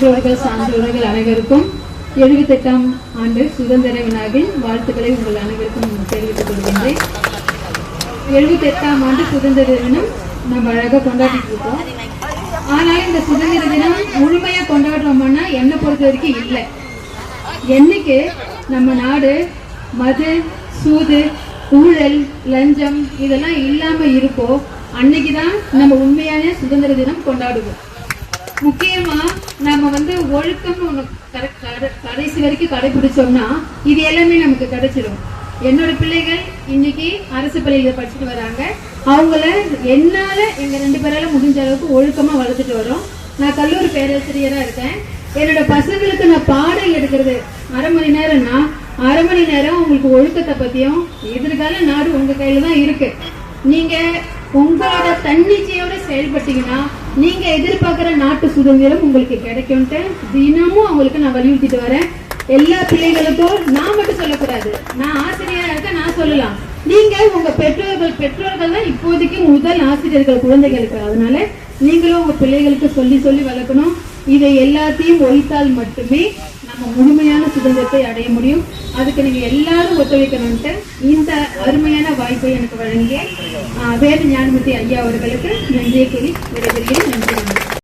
பெற்றோர்கள் சான்றோர்கள் அனைவருக்கும் எழுபத்தெட்டாம் ஆண்டு சுதந்திர விழாவின் வாழ்த்துக்களை உங்கள் அனைவருக்கும் தெரிவித்துக் கொள்கின்றேன். எழுபத்தெட்டாம் ஆண்டு சுதந்திர தினம் நம்ம அழகாக கொண்டாடிட்டு இருக்கோம். ஆனால் இந்த சுதந்திர தினம் முழுமையாக கொண்டாடுறோம்னா என்னை பொறுத்த வரைக்கும் இல்லை. என்னைக்கு நம்ம நாடு மது சூது ஊழல் லஞ்சம் இதெல்லாம் இல்லாம இருக்கோ அன்னைக்கு தான் நம்ம உண்மையான சுதந்திர தினம் கொண்டாடுவோம். முக்கியமா நம்ம வந்து ஒழுக்கம்னு ஒன்று கடைசி வரைக்கும் கடைபிடிச்சோம்னா இது எல்லாமே நமக்கு கிடைச்சிடும் என்னோட பிள்ளைகள் இன்னைக்கு அரசு பள்ளியில படிச்சுட்டு வராங்க. அவங்கள என்னால எங்க ரெண்டு பேரால முடிஞ்ச அளவுக்கு ஒழுக்கமா வளர்த்துட்டு வரோம். நான் கல்லூரி பேராசிரியரா இருக்கேன். என்னோட பசங்களுக்கு நான் பாடம் எடுக்கிறது அரை மணி நேரம்னா அரை மணி நேரம் உங்களுக்கு ஒழுக்கத்தை பத்தியும் எதிர்கால நாடு உங்க கையில தான் இருக்கு. நீங்க உங்களோட தன்னிச்சையோட செயல்பட்டீங்கன்னா நீங்க எதிர்பார்க்கிற நாட்டு சுதந்திரம் உங்களுக்கு கிடைக்கும்ட்டு தினமும் அவங்களுக்கு நான் வலியுறுத்திட்டு வரேன். எல்லா பிள்ளைகளுக்கும் நான் மட்டும் சொல்லக்கூடாது. நான் ஆசிரியரா இருக்க நான் சொல்லலாம். நீங்க உங்க பெற்றோர்கள் பெற்றோர்கள் தான் இப்போதைக்கு முதல் ஆசிரியர்கள் குழந்தைகளுக்கு. அதனால நீங்களும் உங்க பிள்ளைகளுக்கு சொல்லி சொல்லி வளர்க்கணும். இதை எல்லாத்தையும் ஒழித்தால் மட்டுமே நம்ம முழுமையான சுதந்திரத்தை அடைய முடியும். அதுக்கு நீங்க எல்லாரும் ஒத்துழைக்கணும்ட்டு இந்த அருமையான வாய்ப்பை எனக்கு வழங்கிய வேத ஞானமூர்த்தி ஐயா அவர்களுக்கு நன்றியை கூறி விடைபெறுகிறேன். நன்றி.